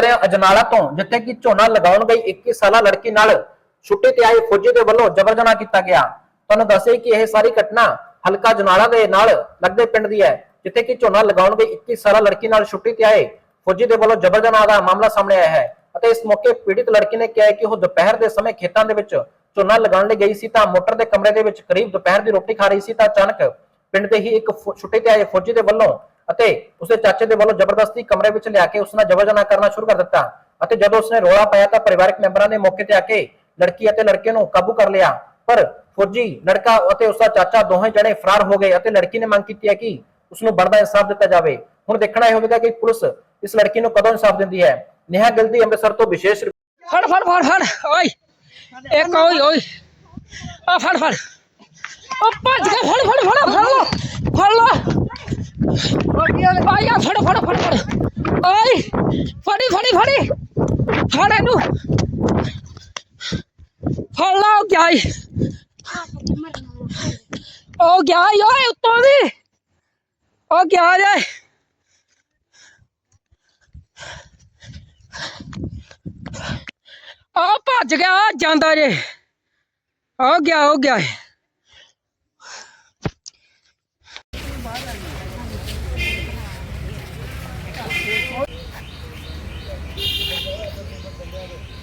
ਜਾ ਰਹੇ ਹਾਂ ਅਜਨਾਲਾ ਤੋਂ, ਜਿੱਥੇ ਕਿ ਝੋਨਾ ਲਗਾਉਣ ਗਈ 21 ਸਾਲਾ ਲੜਕੀ ਨਾਲ ਛੁੱਟੀ ਤੇ ਆਏ ਫੌਜੀ ਦੇ ਵੱਲੋਂ ਜਬਰ ਜਨਾਹ ਕੀਤਾ ਗਿਆ। ਤੁਹਾਨੂੰ ਦੱਸੇ ਕਿ ਇਹ ਸਾਰੀ ਘਟਨਾ ਹਲਕਾ ਜਨਾਲਾ ਦੇ ਨਾਲ ਲੱਗਦੇ ਪਿੰਡ ਦੀ ਹੈ, ਜਿੱਥੇ ਕਿ ਝੋਨਾ ਲਗਾਉਣ ਗਈ 21 ਸਾਲਾ ਲੜਕੀ ਨਾਲ ਛੁੱਟੀ ਤੇ ਆਏ ਫੌਜੀ ਦੇ ਵੱਲੋਂ ਜਬਰ ਜਨਾਹ ਦਾ ਮਾਮਲਾ ਸਾਹਮਣੇ ਆਇਆ ਹੈ ਅਤੇ ਇਸ ਮੌਕੇ ਪੀੜਿਤ ਲੜਕੀ ਨੇ ਕਿਹਾ ਕਿ ਉਹ ਦੁਪਹਿਰ ਦੇ ਸਮੇਂ ਖੇਤਾਂ ਦੇ ਵਿੱਚ ਝੋਨਾ ਲਗਾਉਣ ਲਈ ਗਈ ਸੀ ਤਾਂ ਮੋਟਰ ਦੇ ਕਮਰੇ ਦੇ ਵਿੱਚ ਕਰੀਬ ਦੁਪਹਿਰ ਦੀ ਰੋਟੀ ਖਾ ਰਹੀ ਸੀ ਤਾਂ ਅਚਾਨਕ ਪਿੰਡ ਦੇ ਹੀ ਇੱਕ ਛੁੱਟੀ ਤੇ ਆਏ ਫੌਜੀ ਦੇ ਵੱਲੋਂ ਅਤੇ ਉਸਦੇ ਚਾਚੇ ਦੇ ਵੱਲੋਂ ਜ਼ਬਰਦਸਤੀ ਕਮਰੇ ਵਿੱਚ ਲਿਆ ਕੇ ਉਸ ਨਾਲ ਜਬਰ ਕਰਨਾ ਸ਼ੁਰੂ ਕਰ ਦਿੱਤਾ ਅਤੇ ਜਦੋਂ ਉਸਨੇ ਰੋਲਾ ਪਾਇਆ ਤਾਂ ਪਰਿਵਾਰਕ ਮੈਂਬਰਾਂ ਨੇ ਮੌਕੇ ਤੇ ਆ ਕੇ ਲੜਕੀ ਅਤੇ ਲੜਕੇ ਨੂੰ ਕਾਬੂ ਕਰ ਲਿਆ। ਪਰ ਫੌਜੀ ਲੜਕਾ ਅਤੇ ਉਸਦਾ ਚਾਚਾ ਦੋਹੇ ਜਣੇ ਫਰਾਰ ਹੋ ਗਏ ਅਤੇ ਲੜਕੀ ਨੇ ਮੰਗ ਕੀਤੀ ਹੈ ਕਿ ਉਸ ਨੂੰ ਬਣਦਾ ਇਨਸਾਫ ਦਿੱਤਾ ਜਾਵੇ। ਹੁਣ ਦੇਖਣਾ ਇਹ ਹੋਵੇਗਾ ਕਿ ਪੁਲਿਸ ਇਸ ਲੜਕੀ ਨੂੰ ਕਦੋਂ ਇਨਸਾਫ ਦਿੰਦੀ ਹੈ। ਨੇਹਾ ਗਿਲਦੀ ਅੰਮ੍ਰਿਤਸਰ ਤੋਂ ਵਿਸ਼ੇਸ਼ ਫੜ ਫੜ ਫੜ ਫੜ, ਓਏ। ਇੱਕ ਓਏ ਓਏ। ਆ, ਫੜ ਫੜ। ਉਹ ਭੱਜ ਕੇ ਫੜ ਫੜ ਫੜ ਫੜ। ਲੋ ਫੜ ਲੋ। ਆਇਆ ਫੜ ਫੜ ਫੜ ਫੜ। ਓਏ, ਫੜੀ ਫੜੀ ਫੜੀ। ਫੜ ਇਹਨੂੰ। ਫੜ ਲਾ, ਉਹ ਗਿਆ ਈ। ਉਹ ਗਿਆ ਈ, ਓਏ, ਉੱਤੋਂ ਦੀ। ਉਹ ਗਿਆ ਜੇ। ਆ ਭੱਜ ਗਿਆ, ਜਾਂਦਾ ਜੇ। ਆ ਗਿਆ, ਉਹ ਗਿਆ ਏ। Yeah.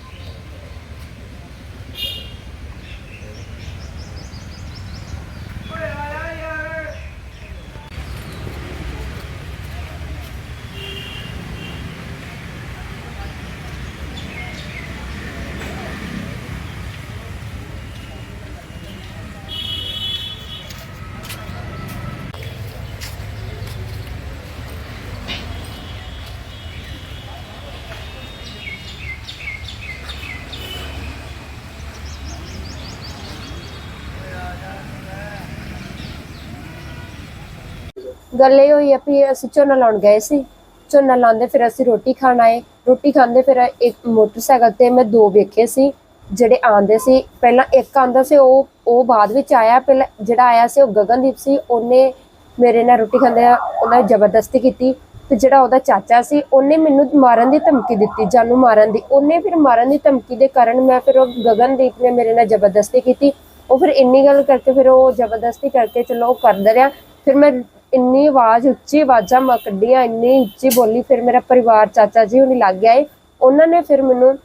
ਗੱਲ ਇਹ ਹੋਈ ਆ ਵੀ ਅਸੀਂ ਝੋਨਾ ਲਾਉਣ ਗਏ ਸੀ। ਝੋਨਾ ਲਾਉਂਦੇ ਫਿਰ ਅਸੀਂ ਰੋਟੀ ਖਾਣ ਆਏ। ਰੋਟੀ ਖਾਂਦੇ ਫਿਰ ਇੱਕ ਮੋਟਰਸਾਈਕਲ ਤੇ ਮੈਂ ਦੋ ਵੇਖੇ ਸੀ, ਜਿਹੜੇ ਆਂਦੇ ਸੀ। ਪਹਿਲਾਂ ਇੱਕ ਆਂਦਾ ਸੀ, ਉਹ ਉਹ ਬਾਅਦ ਵਿੱਚ ਆਇਆ। ਪਹਿਲਾਂ ਜਿਹੜਾ ਆਇਆ ਸੀ, ਉਹ ਗਗਨਦੀਪ ਸੀ। ਉਹਨੇ ਮੇਰੇ ਨਾਲ ਰੋਟੀ ਖਾਂਦੇ ਉਹਨਾਂ ਜ਼ਬਰਦਸਤੀ ਕੀਤੀ। ਤੇ ਜਿਹੜਾ ਉਹਦਾ ਚਾਚਾ ਸੀ, ਉਹਨੇ ਮੈਨੂੰ ਮਾਰਨ ਦੀ ਧਮਕੀ ਦਿੱਤੀ, ਜਾਨੂ ਮਾਰਨ ਦੀ। ਉਹਨੇ ਫਿਰ ਮਾਰਨ ਦੀ ਧਮਕੀ ਦੇ ਕਾਰਨ ਮੈਂ ਫਿਰ ਉਹ ਗਗਨਦੀਪ ਨੇ ਮੇਰੇ ਨਾਲ ਜ਼ਬਰਦਸਤੀ ਕੀਤੀ। ਉਹ ਫਿਰ ਇੰਨੀ ਗੱਲ ਕਰਕੇ ਫਿਰ ਉਹ ਜ਼ਬਰਦਸਤੀ ਕਰਕੇ ਚਲੋ ਉਹ ਕਰਦਾ ਰਿਹਾ। ਫਿਰ ਮੈਂ ਇੰਨੀ ਆਵਾਜ਼ ਉੱਚੀ ਆਵਾਜ਼ਾਂ ਮੈਂ ਕੱਢੀਆਂ ਇੰਨੀ ਉੱਚੀ ਬੋਲੀ ਫਿਰ ਮੇਰਾ ਪਰਿਵਾਰ ਚਾਚਾ ਜੀ ਹੁਣੀ ਲੱਗ ਗਿਆ ਏ। ਉਹਨਾਂ ਨੇ ਫਿਰ ਮੈਨੂੰ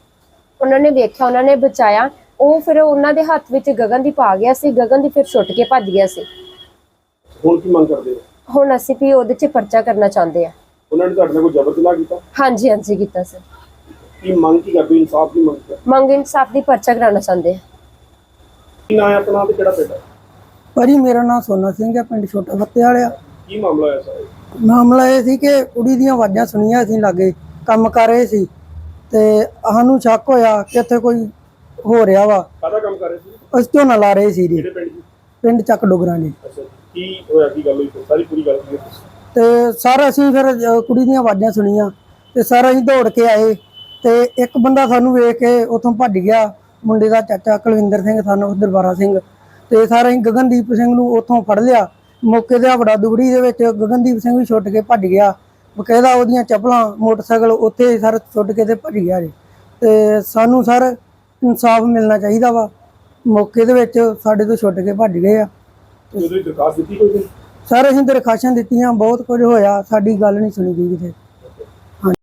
ਉਹਨਾਂ ਨੇ ਵੇਖਿਆ ਉਹਨਾਂ ਨੇ ਬਚਾਇਆ। ਉਹ ਫਿਰ ਉਹਨਾਂ ਦੇ ਹੱਥ ਵਿੱਚ ਗਗਨਦੀਪ ਆ ਗਿਆ ਸੀ। ਗਗਨਦੀਪ ਫਿਰ ਛੁੱਟ ਕੇ ਭੱਜ ਗਿਆ ਸੀ। ਹੁਣ ਕੀ ਮੰਗ ਕਰਦੇ ਹੋ? ਹੁਣ ਅਸੀਂ ਵੀ ਉਹਦੇ 'ਚ ਪਰਚਾ ਕਰਨਾ ਚਾਹੁੰਦੇ ਆ ਉਹਨਾਂ ਨੇ ਤੁਹਾਡੇ ਨਾਲ ਕੋਈ ਜ਼ਬਰ ਜਨਾਹ ਕੀਤਾ? ਹਾਂਜੀ ਹਾਂਜੀ ਕੀਤਾ ਸਰ। ਕੀ ਮੰਗ ਕੀ ਕਰਦੇ ਇਨਸਾਫ ਦੀ ਮੰਗ ਕਰ ਮੰਗ ਇਨਸਾਫ ਦੀ ਪਰਚਾ ਕਰਾਉਣਾ ਚਾਹੁੰਦੇ ਆ ਕੀ ਨਾਂ ਹੈ ਆਪਣਾ ਤੇ ਕਿਹੜਾ ਪਿੰਡ ਹੈ? ਭਾਜੀ ਮੇਰਾ ਨਾਮ ਸੋਨਾ ਸਿੰਘ ਹੈ ਪਿੰਡ ਛੋਟਾ ਫੱਤੇ ਵਾਲਿਆ ਕੀ ਮਾਮਲਾ ਹੋਇਆ ਸਾਰਾ? ਮਾਮਲਾ ਇਹ ਸੀ ਕਿ ਕੁੜੀ ਦੀਆਂ ਆਵਾਜ਼ਾਂ ਸੁਣੀਆਂ ਅਸੀਂ ਲਾਗੇ ਕੰਮ ਕਰ ਰਹੇ ਸੀ। ਤੇ ਸਾਨੂੰ ਸ਼ੱਕ ਹੋਇਆ ਕਿ ਇੱਥੇ ਕੋਈ ਹੋ ਰਿਹਾ ਵਾ। ਕਾਹਦਾ ਕੰਮ ਕਰ ਰਹੇ ਸੀ? ਅਸੀਂ ਝੋਨਾ ਲਾ ਰਹੇ ਸੀ ਜੀ। ਕਿਹੜੇ ਪਿੰਡ ਚੱਕ ਡੋਗਰਾਂ ਜੀ। ਅੱਛਾ ਕੀ ਹੋਇਆ ਕੀ ਗੱਲ ਹੋਈ? ਸਾਰੀ ਪੂਰੀ ਗੱਲ ਕੀ ਤੇ ਸਰ ਅਸੀਂ ਫਿਰ ਅ, ਕੁੜੀ ਦੀਆਂ ਆਵਾਜ਼ਾਂ ਸੁਣੀਆਂ ਤੇ ਸਰ ਅਸੀਂ ਦੌੜ ਕੇ ਆਏ ਤੇ ਇੱਕ ਬੰਦਾ ਸਾਨੂੰ ਵੇਖ ਕੇ ਉੱਥੋਂ ਭੱਜ ਗਿਆ। ਮੁੰਡੇ ਦਾ ਚਾਚਾ ਕੁਲਵਿੰਦਰ ਸਿੰਘ ਸਾਨੂੰ ਦਰਬਾਰਾ ਸਿੰਘ। ਤੇ ਸਰ ਅਸੀਂ ਗਗਨਦੀਪ ਸਿੰਘ ਨੂੰ ਉੱਥੋਂ ਫੜ ਲਿਆ। ਮੌਕੇ ਤੇ ਵੜਾ ਦੁਗੜੀ ਦੇ ਵਿੱਚ ਗਗਨਦੀਪ ਸਿੰਘ ਵੀ ਛੁੱਟ ਕੇ ਭੱਜ ਗਿਆ। ਬਕਾਇਦਾ ਉਹਦੀਆਂ ਚੱਪਲਾਂ ਮੋਟਰਸਾਈਕਲ ਉੱਥੇ ਸਰ ਛੁੱਟ ਕੇ ਤੇ ਭੱਜ ਗਿਆ ਜੀ। ਤੇ ਸਾਨੂੰ ਸਰ ਇਨਸਾਫ ਮਿਲਣਾ ਚਾਹੀਦਾ ਵਾ। ਮੌਕੇ ਦੇ ਵਿੱਚ ਸਾਡੇ ਤੋਂ ਛੁੱਟ ਕੇ ਭੱਜ ਗਏ ਆ। ਉਹਦੀ ਦਰਖਾਸਤ ਦਿੱਤੀ ਕੋਈ? ਸਰ ਅਸੀਂ ਦਰਖਾਸ਼ਾਂ ਦਿੱਤੀਆਂ ਬਹੁਤ ਕੁਝ ਹੋਇਆ ਸਾਡੀ ਗੱਲ ਨਹੀਂ ਸੁਣੀ ਗਈ ਕਿਤੇ।